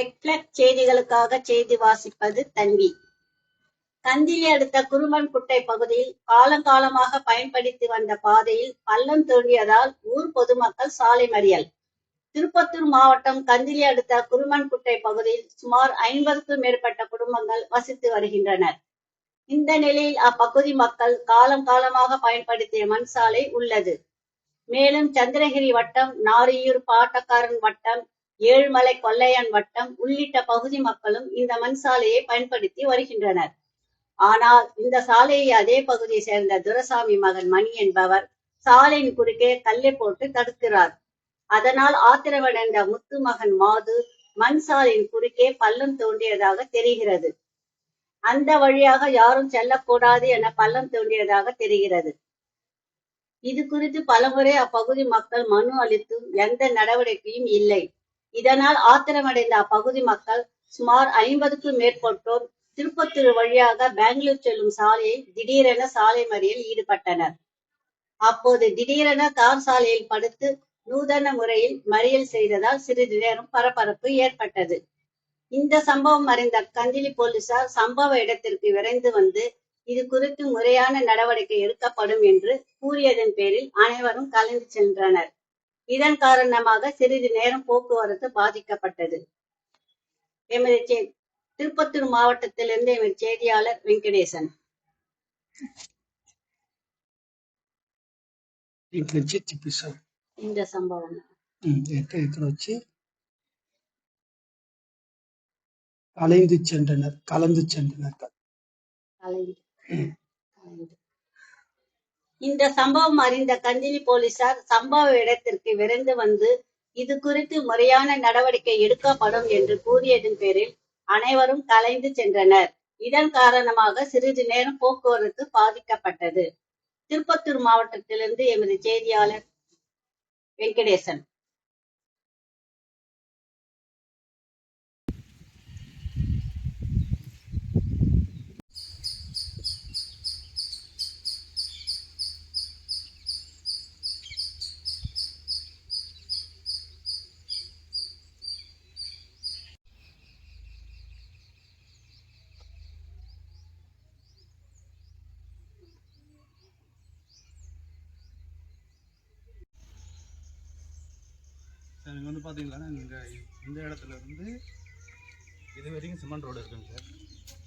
ரெக்லட் செய்திகளுக்காக செய்தி வாசிப்பது தன்வி. கந்திலி அடுத்த குருமன் குட்டை பகுதியில் காலங்காலமாக பயன்படுத்தி வந்த பாதையில் பள்ளம் தோண்டியதால் ஊர் பொதுமக்கள் சாலை மறியல். திருப்பத்தூர் மாவட்டம் கந்திலி அடுத்த குருமன் குட்டை பகுதியில் சுமார் ஐம்பதுக்கும் மேற்பட்ட குடும்பங்கள் வசித்து வருகின்றனர். இந்த நிலையில் அப்பகுதி மக்கள் காலம் காலமாக பயன்படுத்திய மண் சாலை உள்ளது. மேலும் சந்திரகிரி வட்டம் நாரியூர் பாட்டக்காரன் வட்டம் ஏழுமலை கொல்லையான் வட்டம் உள்ளிட்ட பகுதி மக்களும் இந்த மண் சாலையை பயன்படுத்தி வருகின்றனர். ஆனால் இந்த சாலையை அதே பகுதியை சேர்ந்த துரசாமி மகன் மணி என்பவர் சாலையின் குறுக்கே கல்லை போட்டு தடுக்கிறார். அதனால் ஆத்திரமடைந்த முத்து மகன் மாது மண் சாலையின் குறுக்கே பள்ளம் தோண்டியதாக தெரிகிறது. அந்த வழியாக யாரும் செல்லக்கூடாது என பள்ளம் தோண்டியதாக தெரிகிறது. இது குறித்து பலமுறை அப்பகுதி மக்கள் மனு அளித்தும் எந்த நடவடிக்கையும் இல்லை. இதனால் ஆத்திரமடைந்த அப்பகுதி மக்கள் சுமார் ஐம்பதுக்கும் மேற்பட்டோர் திருப்பத்தூர் வழியாக பெங்களூர் செல்லும் சாலையை திடீரென சாலை மறியல் ஈடுபட்டனர். அப்போது திடீரென கார் சாலையில் படுத்து நூதன முறையில் மறியல் செய்ததால் சிறிது நேரம் பரபரப்பு ஏற்பட்டது. இந்த சம்பவம் அறிந்த கந்திலி போலீசார் சம்பவ இடத்திற்கு விரைந்து வந்து இது குறித்து முறையான நடவடிக்கை எடுக்கப்படும் என்று கூறியதன் பேரில் அனைவரும் கலந்து சென்றனர். இதன் காரணமாக சிறிது நேரம் போக்குவரத்து பாதிக்கப்பட்டது. எமது திருப்பத்தூர் மாவட்டத்திலிருந்து எமது செய்தியாளர் வெங்கடேசன். இந்த சம்பவம். கலைந்து சென்றனர் கலந்து சென்றனர். இந்த சம்பவம் அறிந்த கந்தினி போலீசார் சம்பவ இடத்திற்கு விரைந்து வந்து இது குறித்து முறையான நடவடிக்கை எடுக்கப்படும் என்று கூறியதன் பேரில் அனைவரும் கலைந்து சென்றனர். இதன் காரணமாக சிறிது நேரம் போக்குவரத்து பாதிக்கப்பட்டது. திருப்பத்தூர் மாவட்டத்திலிருந்து எமது செய்தியாளர் வெங்கடேசன். சார் இங்கே வந்து பார்த்தீங்கன்னா இங்கே இந்த இடத்துல இருந்து இது வரைக்கும் சிமெண்ட் ரோடு இருக்குங்க சார்.